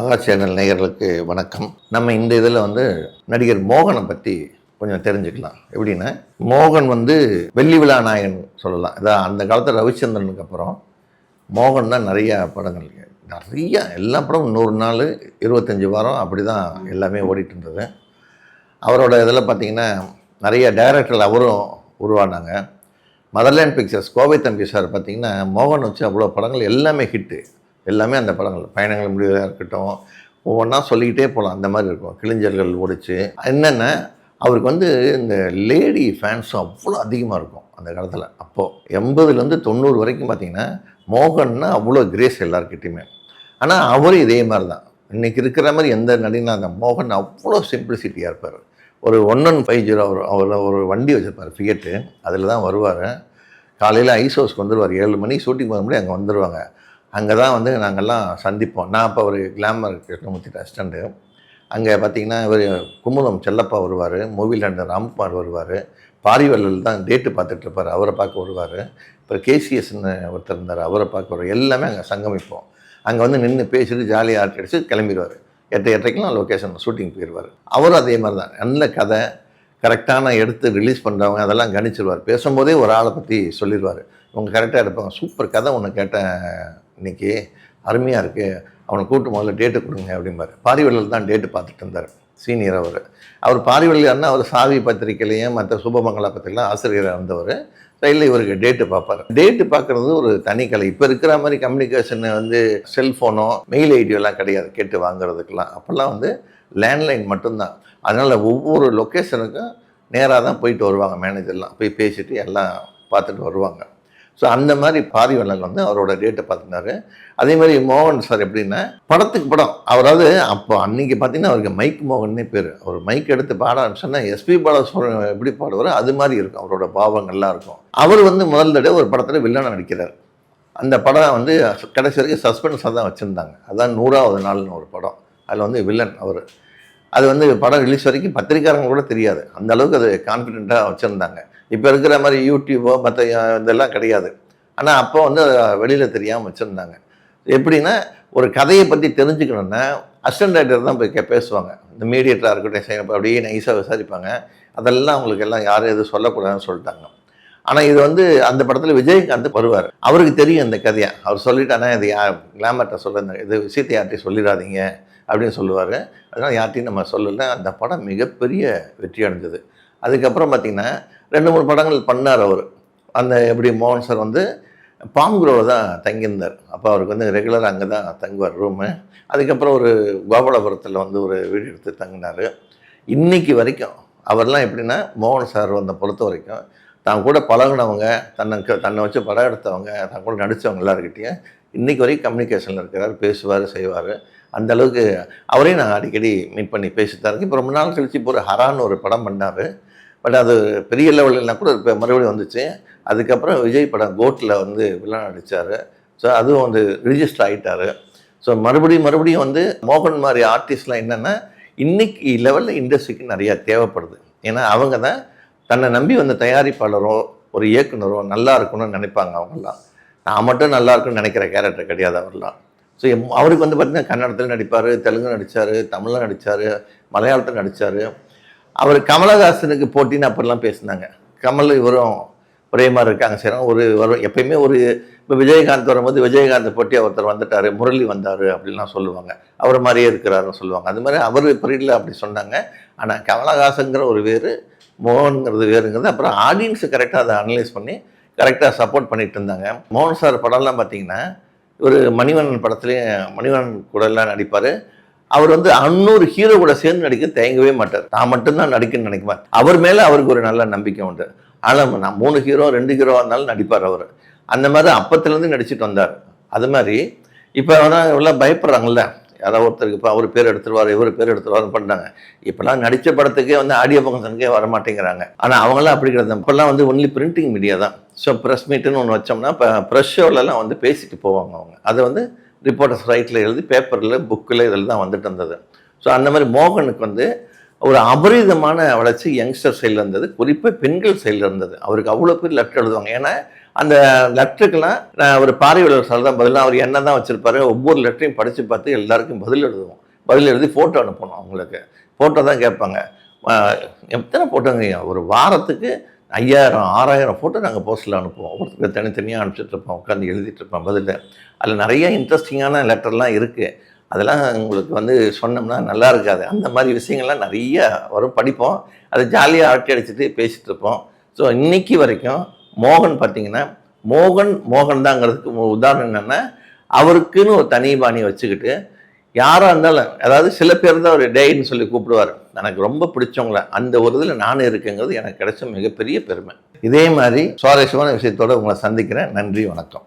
மகா சேனல் நேயர்களுக்கு வணக்கம். நம்ம இந்த இதில் வந்து நடிகர் மோகனை பற்றி கொஞ்சம் தெரிஞ்சுக்கலாம். எப்படின்னா மோகன் வந்து வெள்ளி விழா நாயகன் சொல்லலாம். இதான் அந்த காலத்தில் ரவிச்சந்திரனுக்கு அப்புறம் மோகன் தான் நிறையா படங்கள். நிறையா எல்லா படமும் நூறு நாள் இருபத்தஞ்சி வாரம் அப்படி தான் எல்லாமே ஓடிட்டு இருந்தது. அவரோட இதில் பார்த்தீங்கன்னா நிறைய டைரக்டர்கள் அவரும் உருவானாங்க. மதர்லேண்ட் பிக்சர்ஸ் கோவை தம்பி சார் பார்த்தீங்கன்னா மோகன் வச்சு அவ்வளோ படங்கள் எல்லாமே ஹிட்டு எல்லாமே அந்த படங்கள். பயணங்கள் முடிவதாக இருக்கட்டும் ஒவ்வொன்றா சொல்லிக்கிட்டே போகலாம் அந்த மாதிரி இருக்கும். கிளிஞ்சர்கள் ஒடிச்சு என்னென்ன அவருக்கு வந்து இந்த லேடி ஃபேன்ஸும் அவ்வளோ அதிகமாக இருக்கும் அந்த காலத்தில். அப்போது எண்பதுலேருந்து தொண்ணூறு வரைக்கும் பார்த்தீங்கன்னா மோகன்னா அவ்வளோ கிரேஸ் எல்லாருக்கிட்டையுமே ஆனால் அவரும் இதே மாதிரி தான் இன்றைக்கி இருக்கிற மாதிரி எந்த நடிகனா அந்த மோகன் அவ்வளோ சிம்பிளிசிட்டியாக இருப்பார். ஒரு ஒன் ஒன் ஃபைவ் ஜீரோ அவர் அவர் ஒரு வண்டி வச்சுருப்பார் ஃபியட்டு அதில் தான் வருவார். காலையில் ஐஸ் ஹவுஸ்க்கு வந்துடுவார் ஏழு மணி ஷூட்டிங் போக முடியும் அங்கே வந்துடுவாங்க அங்கே தான் வந்து நாங்கள்லாம் சந்திப்போம். நான் அப்போ ஒரு கிளாமர் கிருஷ்ணமூர்த்தி அசிஸ்டண்ட்டு அங்கே பார்த்தீங்கன்னா இவர் குமுதம் செல்லப்பா வருவார் மூவியில் இருந்த ராம்குமார் வருவார் பாரிவல்லல் தான் டேட்டு பார்த்துட்ருப்பார் அவரை பார்க்க வருவார். இப்போ கேசிஎஸ்ன்னு ஒருத்தர் இருந்தார் அவரை பார்க்க வருவார். எல்லாமே அங்கே சங்கமிப்போம். அங்கே வந்து நின்று பேசிட்டு ஜாலியாக ஆர்ட் அடிச்சு கிளம்பிடுவார். எட்டு எட்டரைக்கெலாம் லொக்கேஷன் ஷூட்டிங் போயிடுவார் அவரும் அதே மாதிரி தான் நல்ல கதை கரெக்டான எடுத்து ரிலீஸ் பண்ணுறவங்க அதெல்லாம் கணிச்சிருவார். பேசும்போதே ஒரு ஆளை பற்றி சொல்லிடுவார் இவங்க கரெக்டாக இருப்பாங்க. சூப்பர் கதை ஒன்று கேட்டேன். இன்றைக்கி அருமையாக இருக்குது அவனை கூட்டு முதல்ல டேட்டு கொடுங்க அப்படிம்பாரு. பாரிவெளியில் தான் டேட்டு பார்த்துட்டு இருந்தார். சீனியர் அவர். அவர் பாரிவெளியார்னா அவர் சாவி பத்திரிக்கையிலையும் மற்ற சுபமங்களா பத்திரிக்கைலாம் ஆசிரியராக இருந்தவர். ரயிலில் இவருக்கு டேட்டு பார்ப்பார். டேட்டு பார்க்குறது ஒரு தனி கலை. இப்போ இருக்கிற மாதிரி கம்யூனிகேஷன் வந்து செல்ஃபோனோ மெயில் ஐடியோலாம் கிடையாது. கேட்டு வாங்குறதுக்கெல்லாம். அப்போல்லாம் வந்து லேண்ட்லைன் மட்டும்தான். அதனால் ஒவ்வொரு லொக்கேஷனுக்கும் நேராக தான் போயிட்டு வருவாங்க. மேனேஜர்லாம் போய் பேசிட்டு எல்லாம் பார்த்துட்டு வருவாங்க. ஸோ அந்த மாதிரி பாரிவள்ளல் வந்து அவரோட டேட்டை பார்த்துனாரு அதே மாதிரி மோகன் சார் எப்படின்னா படத்துக்கு படம் அவராவது அப்போ அன்னைக்கு பார்த்தீங்கன்னா அவருக்கு மைக் மோகன்னே பேர். அவர் மைக் எடுத்து பாட ஆரம்பிச்சோன்னா எஸ்பி பாலசுவரன் எப்படி பாடுவாரோ அது மாதிரி இருக்கும். அவரோட பாவங்கள்லாம் இருக்கும். அவர் வந்து முதல் தடவை ஒரு படத்தில் வில்லனை நடிக்கிறார். அந்த படம் வந்து கடைசி வரைக்கும் சஸ்பென்ஸாக தான் வச்சுருந்தாங்க. அதான் நூறாவது நாள்னு ஒரு படம். அதில் வந்து வில்லன் அவர். அது வந்து படம் ரிலீஸ் வரைக்கும் பத்திரிக்காரங்க கூட தெரியாது. அந்த அளவுக்கு அது கான்ஃபிடென்ட்டாக வச்சுருந்தாங்க. இப்போ இருக்கிற மாதிரி யூடியூபோ மற்ற இதெல்லாம் கிடையாது. ஆனால் அப்போ வந்து வெளியில் தெரியாமல் வச்சுருந்தாங்க. எப்படின்னா ஒரு கதையை பற்றி தெரிஞ்சுக்கணுன்னா அசிஸ்டன்ட் ரைட்டர் தான் போய் கே பேசுவாங்க. இந்த மீடியேட்டராக இருக்கட்டும் செய்யணும் அப்படியே நைஸாக விசாரிப்பாங்க. அதெல்லாம் அவங்களுக்கு எல்லாம் யாரும் எதுவும் சொல்லக்கூடாதுன்னு சொல்லிட்டாங்க. ஆனால் இது வந்து அந்த படத்தில் விஜயகாந்த் வருவார். அவருக்கு தெரியும் இந்த கதையை. அவர் சொல்லிட்டானா இது யார் கிளாமர்கிட்ட சொல்ல இது விஷயத்தை யார்ட்டையும் சொல்லிடாதீங்க அப்படின்னு சொல்லுவார். அதனால் யார்ட்டையும் நம்ம சொல்லலை. அந்த படம் மிகப்பெரிய வெற்றி அடைஞ்சது. அதுக்கப்புறம் பார்த்திங்கன்னா ரெண்டு மூணு படங்கள் பண்ணார் அவர். அந்த எப்படி மோகன் சார் வந்து பாம்புரோவில் தான் தங்கியிருந்தார். அப்போ அவருக்கு வந்து ரெகுலராக அங்கே தான் தங்குவார் ரூமு அதுக்கப்புறம் ஒரு கோபாலபுரத்தில் வந்து ஒரு வீடு எடுத்து தங்கினார். இன்றைக்கி வரைக்கும் அவர்லாம் எப்படின்னா மோகன் சார் வந்த பொறுத்த வரைக்கும் தான் கூட பழகினவங்க தன்னை தன்னை வச்சு படம் எடுத்தவங்க தன் கூட நடித்தவங்க எல்லாருக்கிட்டேயும் இன்றைக்கி வரைக்கும் கம்யூனிகேஷனில் இருக்கிறார் பேசுவார் செய்வார். அந்த அளவுக்கு அவரையும் நான் அடிக்கடி மீட் பண்ணி பேசித்தான் இருக்கேன். இப்போ ரொம்ப நாள் கழிச்சு இப்போ ஒரு ஹரான்னு ஒரு படம் பண்ணார். பட் அது பெரிய லெவலில்னா கூட இப்போ மறுபடியும் வந்துச்சு. அதுக்கப்புறம் விஜய் படம் கோட்டில் வந்து வில்லன் நடித்தார் ஸோ அதுவும் வந்து ரிஜிஸ்டர் ஆகிட்டார் ஸோ மறுபடியும் மறுபடியும் வந்து மோகன் மாதிரி ஆர்டிஸ்ட்லாம் என்னென்னா இன்னைக்கு லெவலில் இண்டஸ்ட்ரிக்கு நிறையா தேவைப்படுது. ஏன்னா அவங்க தான் தன்னை நம்பி வந்த தயாரிப்பாளரோ ஒரு இயக்குனரோ நல்லா இருக்கணும்னு நினைப்பாங்க அவங்கெல்லாம். நான் மட்டும் நல்லா இருக்குன்னு நினைக்கிற கேரக்டர் கிடையாது அவர்லாம். ஸோ அவருக்கு வந்து பார்த்திங்கன்னா கன்னடத்தில் நடிப்பார் தெலுங்கு நடித்தார் தமிழில் நடித்தார் மலையாளத்தில் நடித்தார் அவர் கமலஹாசனுக்கு போட்டின்னு அப்படிலாம் பேசினாங்க. கமல் இவரும் ஒரே மாதிரி இருக்காங்க சரி ஒரு வரும் எப்பயுமே ஒரு இப்போ விஜயகாந்த் வரும்போது விஜயகாந்த் போட்டி ஒருத்தர் வந்துட்டார் முரளி வந்தார் அப்படின்லாம் சொல்லுவாங்க. அவர் மாதிரியே இருக்கிறாருன்னு சொல்லுவாங்க. அது மாதிரி அவர் பீரியடில் அப்படி சொன்னாங்க. ஆனால் கமலஹாசங்கிற ஒரு வேறு மோகன்கிறது வேறுங்கிறது அப்புறம் ஆடியன்ஸு கரெக்டாக அதை அனலைஸ் பண்ணி கரெக்டாக சப்போர்ட் பண்ணிட்டு இருந்தாங்க. மோகன் சார் படம்லாம் பார்த்தீங்கன்னா ஒரு மணிவண்ணன் படத்துலேயும் மணிவண்ணன் கூட எல்லாம் நடிப்பார். அவர் வந்து அன்னூறு ஹீரோ கூட சேர்ந்து நடிக்க தயங்கவே மாட்டார். நான் மட்டும்தான் நடிக்கணும்னு நினைக்குவார் அவர் மேலே அவருக்கு ஒரு நல்ல நம்பிக்கை உண்டு. ஆனால் நான் மூணு ஹீரோ ரெண்டு ஹீரோவாக இருந்தாலும் நடிப்பார் அவர். அந்த மாதிரி அப்பத்துலேருந்து நடிச்சிட்டு வந்தார். அது மாதிரி இப்போ ஆனால் எல்லாம் பயப்படுறாங்கல்ல. யாராவது ஒருத்தருக்கு இப்போ அவர் பேர் எடுத்துருவார் இவர் பேர் எடுத்துருவாருன்னு பண்ணாங்க இப்போலாம் நடித்த படத்துக்கே வந்து ஆடியோ ஃபங்க்ஷனுக்கே வர மாட்டேங்கிறாங்க ஆனால் அவங்களாம் அப்படி கிடையாது. இப்போல்லாம் வந்து ஒன்லி பிரிண்டிங் மீடியா தான். ஸோ ப்ரெஸ் மீட்டுன்னு ஒன்று வச்சோம்னா இப்போ ப்ரெஸ் ஷோலெலாம் வந்து பேசிட்டு போவாங்க அவங்க. அதை வந்து ரிப்போர்ட்டர்ஸ் ரைட்டில் எழுதி பேப்பரில் புக்கில் இதில் தான் வந்துட்டு இருந்தது. ஸோ அந்த மாதிரி மோகனுக்கு வந்து ஒரு அபரிதமான வளர்ச்சி யங்ஸ்டர் சைடில் இருந்தது. குறிப்பாக பெண்கள் சைடில் இருந்தது. அவருக்கு அவ்வளோ பேர் லெட்டர் எழுதுவாங்க. ஏன்னா அந்த லெட்டருக்கெல்லாம் நான் ஒரு பார்வையாளர் சார் தான் பதிலாக அவர் என்ன தான் வச்சுருப்பாரு ஒவ்வொரு லெட்டரையும் படித்து பார்த்து எல்லாருக்கும் பதில் எழுதுவோம். பதில் எழுதி ஃபோட்டோ அனுப்பணும் அவங்களுக்கு. ஃபோட்டோ தான் கேட்பாங்க. எத்தனை ஃபோட்டோங்க ஒரு வாரத்துக்கு ஐயாயிரம் ஆறாயிரம் ஃபோட்டோ நாங்கள் போஸ்ட்டில் அனுப்புவோம். ஒவ்வொருத்தருக்கு தனித்தனியாக அனுப்பிச்சிட்ருப்போம் உட்காந்து எழுதிட்டுருப்போம். பதில் அதில் நிறைய இன்ட்ரெஸ்டிங்கான லெட்டர்லாம் இருக்குது அதெல்லாம் உங்களுக்கு வந்து சொன்னோம்னா நல்லா இருக்காது. அந்த மாதிரி விஷயங்கள்லாம் நிறைய வரும். படிப்போம். அதை ஜாலியாக அரட்டை அடிச்சுட்டு பேசிகிட்டு இருப்போம். ஸோ இன்றைக்கி வரைக்கும் மோகன் பார்த்தீங்கன்னா மோகன் மோகன் தாங்கிறதுக்கு உதாரணம் என்னென்னா அவருக்குன்னு ஒரு தனி பாணி வச்சுக்கிட்டு யாராக இருந்தாலும் அதாவது சில பேர் தான் ஒரு டேன்னு சொல்லி கூப்பிடுவார். எனக்கு ரொம்ப பிடிச்சவங்கள அந்த ஒரு இதில் நானும் இருக்குங்கிறது எனக்கு கிடைச்ச மிகப்பெரிய பெருமை. இதே மாதிரி சுவாரஸ்யமான விஷயத்தோட உங்களை சந்திக்கிறேன். நன்றி வணக்கம்.